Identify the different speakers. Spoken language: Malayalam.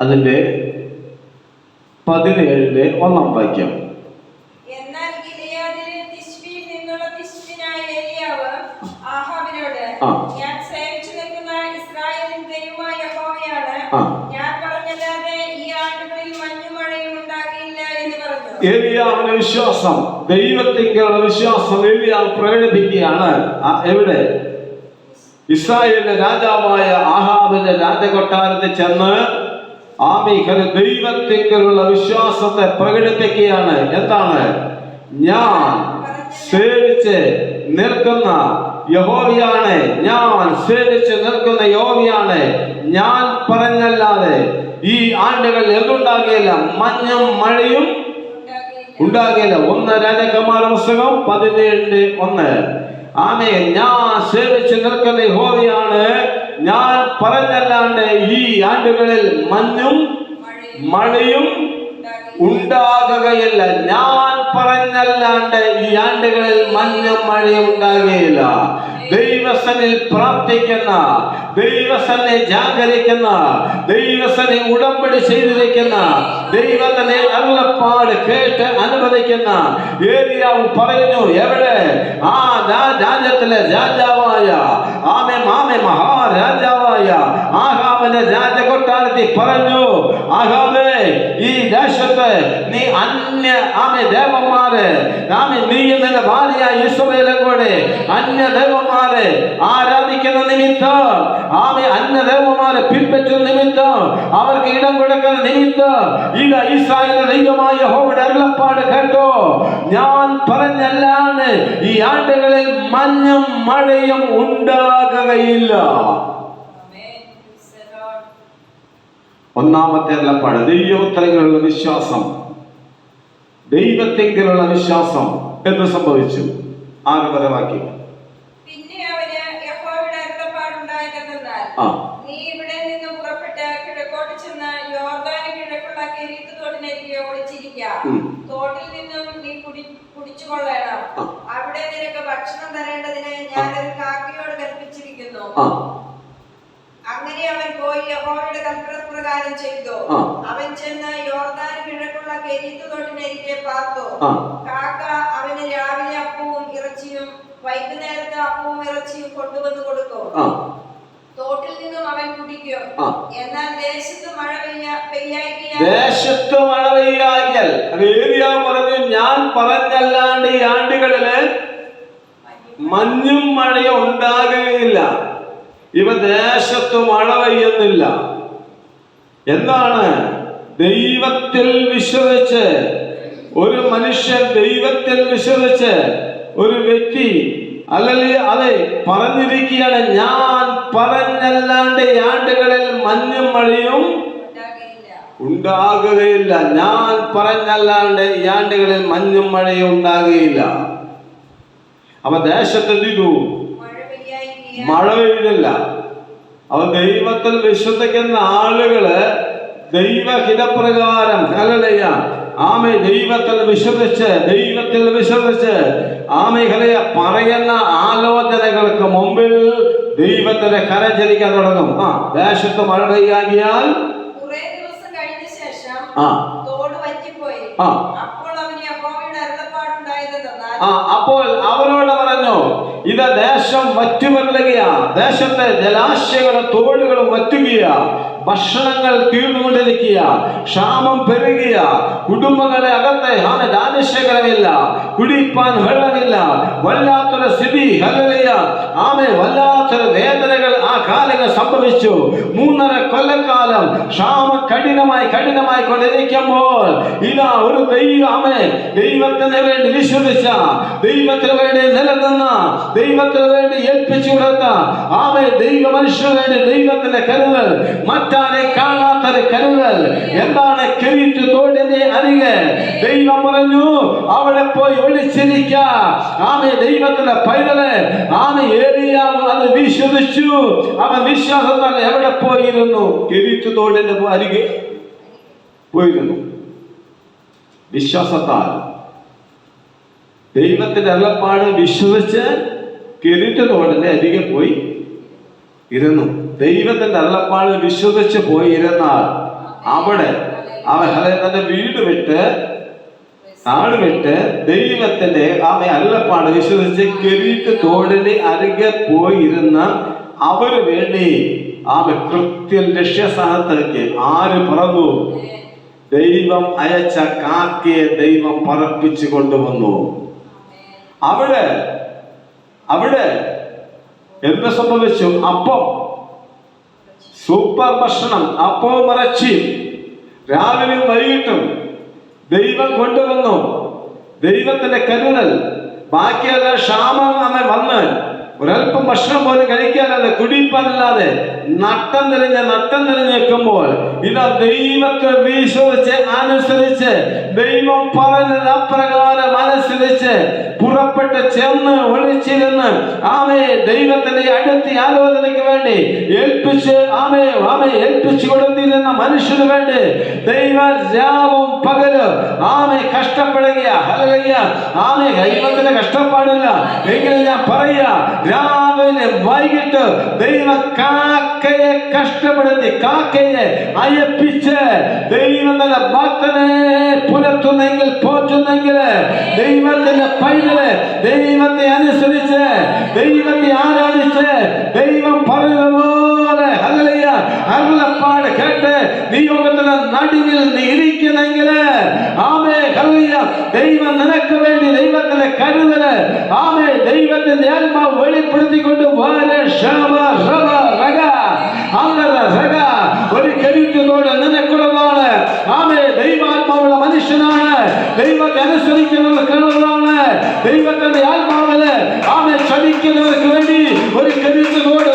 Speaker 1: അതിന്റെ പതിനേഴിന്റെ ഒന്നാം വാക്യം. ഏലിയാവിന്റെ വിശ്വാസം. ദൈവത്തിലുള്ള വിശ്വാസം. ഏലിയാവ് പ്രകടിപ്പിക്കുകയാണ്. എവിടെ? ഇസ്രായേലിന്റെ രാജാവായ ആഹാബിന്റെ രാജകൊട്ടാരത്തിൽ ചെന്ന് ആമിഖന് ദൈവത്തിലുള്ള വിശ്വാസത്തെ പ്രകടിപ്പിക്കുകയാണ്. എന്താണ്? ഞാൻ സേവിച്ച് നിൽക്കുന്ന യഹോവിയാണ്. ഞാൻ സേവിച്ച് നിൽക്കുന്ന യഹോവയാണ്. ഞാൻ പറഞ്ഞല്ലാതെ ഈ ആണ്ടുകൾ എന്തുണ്ടാകുകയില്ല മഞ്ഞും മഴയും
Speaker 2: ഉണ്ടാകില്ല.
Speaker 1: ഒന്ന് രാജകുമാര പുസ്തകം പതിനേഴിന്റെ ഒന്ന്. ആമേ ഞാൻ സേവിച്ച് നിൽക്കുന്ന യഹോവയാണ്. പറഞ്ഞല്ലാണ്ട് ഈ ആണ്ടുകളിൽ മഞ്ഞും
Speaker 2: മഴയും
Speaker 1: ഉണ്ടാകുകയില്ല. ഞാൻ പറഞ്ഞല്ലാണ്ട് ഈ ആണ്ടുകളിൽ മഞ്ഞും മഴയും ഉണ്ടാകുകയില്ല. ദൈവസനിൽ പ്രാർത്ഥിക്കുന്ന ദൈവസനെ ജാഗരിക്കുന്ന ദൈവസനെ ഉടമ്പടി ചെയ്തിരിക്കുന്ന ദൈവത്തിനെ അരുളപ്പാട് കേട്ട് അനുവദിക്കുന്ന ഏരിയാവ് പറയുന്നു എവിടെ? ആ രാജ്യത്തിലെ രാജാവായ ആമേ മാമേ മാമെ മഹാരാജാവായ ആഹാബിന്റെ രാജകൊട്ടാരത്തിൽ പറഞ്ഞു ആഹാബേ ഈ ദേശത്ത് നീ അന്യ ആമെ ദേവന്മാരെ ആമെ നീ നിന്റെ ഭാര്യ ഇസ്രയേലും കൂടെ അന്യ ദേവന്മാരെ ആരാധിക്കുന്ന നിമിത്തം ആമെ അന്യ ദേവന്മാരെ പിൻപറ്റുന്ന നിമിത്തം അവർക്ക് ഇടം കൊടുക്കുന്ന നിമിത്തം ഇത് ഇസ്രായേൽ ദൈവമായ ഹോവിടെ അരുളപ്പാട് കേട്ടോ. ഞാൻ പറഞ്ഞല്ലാണ് ഈ ആണ്ടുകളിൽ മഞ്ഞും മഴയും ഉണ്ടാകുകയില്ല. ഒന്നാമത്തെ അല്ലപ്പാട് ദൈവോത്തരങ്ങളുള്ള വിശ്വാസം. ദൈവത്തെങ്കിലുള്ള വിശ്വാസം എന്ന് സംഭവിച്ചു. ആറ്
Speaker 2: അരുളപ്പാടുണ്ടായതെന്നാൽ
Speaker 1: ആ.
Speaker 2: നീ ഇവിടെ നിന്ന് പുറപ്പെട്ട് കിഴക്കോട്ട് ചെന്ന് യോർദാന് കിഴക്കുള്ള കെരീത്ത് തോടിനരികെ ഒളിച്ചിരിക്കുക
Speaker 1: ഉം.
Speaker 2: തോട്ടിൽ നിന്നും നീ കുടി കുടിച്ചു കൊള്ളണം
Speaker 1: ആ.
Speaker 2: അവിടെ നിനക്ക് ഭക്ഷണം തരേണ്ടതിന് ഞാനൊരു കാക്കയോട് കൽപ്പിച്ചിരിക്കുന്നു
Speaker 1: ആ
Speaker 2: അങ്ങനെ അവൻ പോയി യഹോവയുടെ കൽപ്പനപ്രകാരം ചെയ്തു
Speaker 1: ആ.
Speaker 2: അവൻ ചെന്ന് യോർദാന് കിഴക്കുള്ള കെരീത്ത് തോടിനരികെ പാർത്തു
Speaker 1: ആ.
Speaker 2: കാക്ക അവന് രാവിലെ അപ്പവും ഇറച്ചിയും വൈകുന്നേരത്തെ അപ്പവും ഇറച്ചിയും കൊണ്ടുവന്ന്
Speaker 1: കൊടുത്തു
Speaker 2: തോട്ടിൽ നിന്നും അവൻ കുടിക്കും. എന്നാൽ ദേശത്ത് മഴ
Speaker 1: ദേശത്ത് മഴ പറഞ്ഞു ഞാൻ പറഞ്ഞല്ലാണ്ട് ഈ ആണ്ടുകളിൽ മഞ്ഞും മഴയും ഉണ്ടാകുകയില്ല. ഇവ ദേശത്ത് മഴ പെയ്യുന്നില്ല. എന്താണ്? ദൈവത്തിൽ വിശ്വസിച്ച് ഒരു മനുഷ്യൻ ദൈവത്തിൽ വിശ്വസിച്ച് ഒരു വ്യക്തി അല്ലെങ്കിൽ അതെ പറഞ്ഞിരിക്കുകയാണ് ഞാൻ പറഞ്ഞല്ലാണ്ട് ആണ്ടുകളിൽ മഞ്ഞും മഴയും ഉണ്ടാകുകയില്ല. ഞാൻ പറഞ്ഞല്ലാണ്ട് ഈ ആണ്ടുകളിൽ മഞ്ഞും മഴയും ഉണ്ടാകുകയില്ല. അപ്പൊ ദേശത്ത് എന്ത്
Speaker 2: മഴ
Speaker 1: പെയ്തില്ല. അവ ദൈവത്തിൽ വിശ്വസിക്കുന്ന ആളുകൾ ദൈവഹിതപ്രകാരം ഹലലയ ആമെ ദൈവത്തിൽ വിശ്വസിച്ച് ദൈവത്തിൽ വിശ്വസിച്ച് ആമേഖലയ പറയുന്ന ആലോചനകൾക്ക് മുമ്പിൽ ദൈവത്തിന്റെ കരഞ്ചരിക്കാൻ തുടങ്ങും. ആ ദേശത്ത് മഴ പെയ്യാകിയാൽ ആ. ആ.
Speaker 2: അപ്പോൾ
Speaker 1: അവരോട് പറഞ്ഞു ഇത് ദേശം വറ്റുമല്ലുകയാ ദേശത്തെ ജലാശയങ്ങളും തോടുകളും വറ്റുകയാ. ഭക്ഷണങ്ങൾ തീർന്നുകൊണ്ടിരിക്കുക ക്ഷാമം പെരുകിയ കുടുംബങ്ങളെ അകത്തെ ദാനശേഖരമില്ല കുടിപ്പാൻ വെള്ളമില്ല വല്ലാത്തൊരു സ്ഥിതി ഹലിയ ആമേ വല്ലാത്തൊരു വേദനകൾ ആ കാലങ്ങൾ സംഭവിച്ചു. മൂന്നര കൊല്ലക്കാലം ക്ഷാമം കഠിനമായി കഠിനമായി കൊണ്ടിരിക്കുമ്പോൾ ഇതാ ഒരു ദൈവമേ ദൈവത്തിന് വേണ്ടി വിശ്വസിച്ച ദൈവത്തിന് വേണ്ടി നിലനിന്ന ദൈവത്തിന് വേണ്ടി ഏൽപ്പിച്ചു കൊടുത്ത ആമേ ദൈവ മനുഷ്യന് വേണ്ടി ദൈവത്തിന്റെ കരുതൽ മറ്റാരെ കാണാത്തൊരു കരുതൽ. എന്താണ് കിരീറ്റ് തോടിന്റെ അരികെ? ദൈവം പറഞ്ഞു അവിടെ പോയി ഒളിച്ചിരിക്ക. ആമേ ദൈവത്തിന്റെ പൈതൽ. ആമ ഏറിയാവ് അത് വിശ്വസിച്ചു. അവൻ വിശ്വാസത്താൽ എവിടെ പോയിരുന്നു? കിരീറ്റ് തോടിന്റെ അരികെ പോയിരുന്നു. വിശ്വാസത്താൽ. ദൈവത്തിന്റെ അരുളപ്പാട് വിശ്വസിച്ച് കിരീറ്റ് തോടിന്റെ അരികെ പോയി. ഇരുന്നു. ദൈവത്തിന്റെ അള്ളപ്പാളിൽ വിശ്വസിച്ച് പോയി ഇരുന്നാൽ അവിടെ അവൻ തന്റെ വീട് വിട്ട് നാട് വിട്ട് ദൈവത്തിന്റെ ആമെ അല്ലപ്പാട് വിശ്വസിച്ച് കെരീട്ട് തോടിന്റെ അരികെ പോയിരുന്ന അവർ വേണ്ടി ആമെ കൃത്യം ലക്ഷ്യസ്ഥാനത്തേക്ക് ആര് പറന്നു? ദൈവം അയച്ച കാക്കയെ ദൈവം പറപ്പിച്ചു കൊണ്ടുവന്നു. അവിടെ എന്ത് സംഭവിച്ചു? അപ്പം. സൂപ്പർ ഭക്ഷണം. അപ്പവും ഇറച്ചി. രാവിലെയും വൈകിട്ടും ദൈവം കൊണ്ടുവന്നു. ദൈവത്തിന്റെ കരുതൽ. ബാക്കിയെല്ലാം ക്ഷാമം നമ്മെ വന്ന് ഒരല്പം ഭക്ഷണം പോലും കഴിക്കാനല്ല കുടിപ്പാനല്ലാതെ നട്ടം നിറഞ്ഞ നട്ടം നിറഞ്ഞ് നിൽക്കുമ്പോൾ ഇതാ ദൈവത്തെ വിശ്വസിച്ച് അനുസരിച്ച് ദൈവം പറഞ്ഞത് അപ്രകാരം അനുസരിച്ച് പുറപ്പെട്ട് ചെന്ന് ഒളിച്ചിരുന്ന് ആമയെ ദൈവത്തിന്റെ അടുത്ത ആലോചനയ്ക്ക് വേണ്ടി ഏൽപ്പിച്ച് ആമയെ ആമയെ ഏൽപ്പിച്ചു കൊടുത്തിരുന്ന മനുഷ്യന് വേണ്ടി ദൈവ രാവും പകലും ആമേ കഷ്ടപ്പെടുക ഹല്ലേലൂയ ആമേ ദൈവത്തിന് കഷ്ടപ്പാടില്ല. എങ്കിലും ഞാൻ പറയാ രാവിലെ വൈകിട്ട് ദൈവ കാക്കയെ കഷ്ടപ്പെടുത്തി കാക്കയെ അയപ്പിച്ച് ദൈവം നല്ല ഭക്തനെ പുലർത്തുന്നെങ്കിൽ പോറ്റുന്നെങ്കിൽ ദൈവത്തിന്റെ പൈതൽ ദൈവത്തെ അനുസരിച്ച് ദൈവത്തെ ആരാധിച്ച് ദൈവം പറയുന്നതുപോലെ അല്ലയ്യ അരുളപ്പാട് കേട്ട് ദൈവത്തിന്റെ നടുവിൽ നീ ഇരിക്കുന്നെങ്കിൽ ആമേ ഹല്ലേലൂയ ദൈവം നിനക്ക് വേണ്ടി ദൈവത്തിന്റെ കരുതൽ ആമേ ദൈവത്തിന്റെ ആത്മാവ് വെളിപ്പെടുത്തിക്കൊണ്ട് വരെ ശവ റവ റഗ അങ്ങര റഗ ഒരു കരുത്തോട് നിനക്കുള്ളതാണ് ആമേ ദൈവാത്മാവുള്ള മനുഷ്യനാണ് ദൈവത്തെ അനുസരിക്കുന്നവർക്കുള്ളതാണ് ദൈവത്തിന്റെ ആത്മാവിൽ ആമേ ചലിക്കുന്നവർക്ക് വേണ്ടി ഒരു കരുത്തോട്